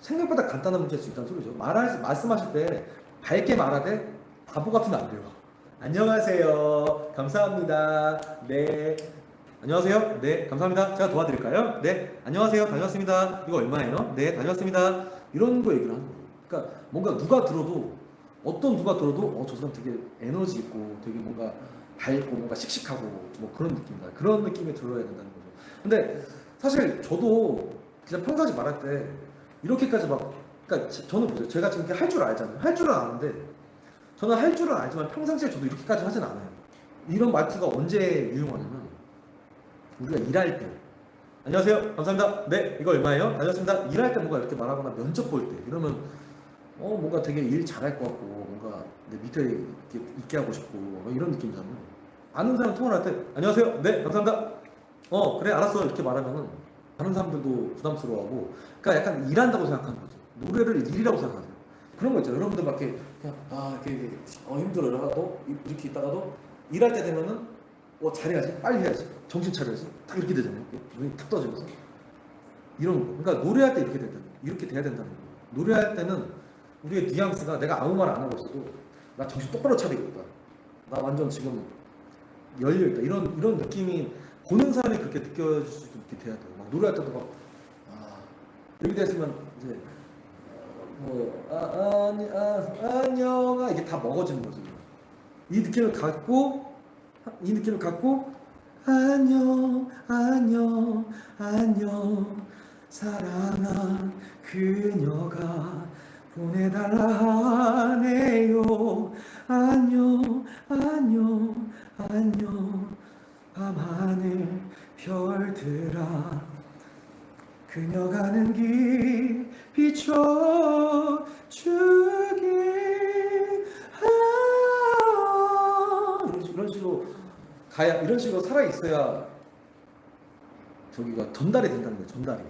생각보다 간단한 문제일 수 있다는 소리죠. 말할 말씀하실 때 밝게 말하되 바보 같으면 안 돼요. 안녕하세요. 감사합니다. 네. 안녕하세요. 네, 감사합니다. 제가 도와드릴까요? 네, 안녕하세요. 다녀왔습니다. 이거 얼마예요? 네, 다녀왔습니다. 이런 거 얘기를 하는 거예요. 그러니까 뭔가 누가 들어도 어떤 누가 들어도 어, 저 사람 되게 에너지 있고 되게 뭔가 밝고 뭔가 씩씩하고 뭐 그런 느낌이다. 그런 느낌이 들어야 된다는 거죠. 근데 사실 저도 그냥 평상시 말할 때 이렇게까지 막 그러니까 제- 저는 보세요. 제가 지금 할 줄 알잖아요. 할 줄은 아는데 저는 할 줄은 알지만 평상시에 저도 이렇게까지 하진 않아요. 이런 말투가 언제 유용하냐면 우리가 일할 때. 안녕하세요. 감사합니다. 네 이거 얼마예요? 다녔습니다. 일할 때 뭔가 이렇게 말하거나 면접 볼 때. 이러면 어 뭔가 되게 일 잘할 것 같고 뭔가 내 밑에 이렇게 있게 하고 싶고 뭐 이런 느낌이잖아요. 아는 사람 통화를 할때 안녕하세요. 네 감사합니다. 어 그래 알았어. 이렇게 말하면은 다른 사람들도 부담스러워하고 그러니까 약간 일한다고 생각하는 거죠. 노래를 일이라고 생각하세요. 그런 거 있죠. 여러분들 막 이렇게 그냥 아 이렇게, 어 힘들어. 이러다가도 이렇게 있다가도 일할 때 되면은 어 잘해야지. 빨리 해야지. 정신 차려야지. 딱 이렇게 되잖아요. 눈이 탁 떠지면서. 이런 거. 그러니까 노래할 때 이렇게 된다. 이렇게 돼야 된다는 거예요. 노래할 때는 우리의 뉘앙스가 내가 아무 말 안 하고 있어도 나 정신 똑바로 차리고 있다. 나 완전 지금 열려 있다. 이런 이런 느낌이 보는 사람이 그렇게 느껴질 수 있게 돼야 돼요. 막 노래할 때도 막 아, 이렇게 됐으면 이제 뭐 아, 아니, 아, 안녕아 이게 다 먹어지는 거죠. 이 느낌을 갖고 이 느낌을 갖고 안녕 안녕 안녕 사랑한 그녀가 보내달라 하네요. 안녕 안녕 안녕 밤하늘 별들아 그녀 가는 길 비춰주길 아 이런 식으로 가야 이런 식으로 살아 있어야 저기가 전달이 된다는 거예요 전달이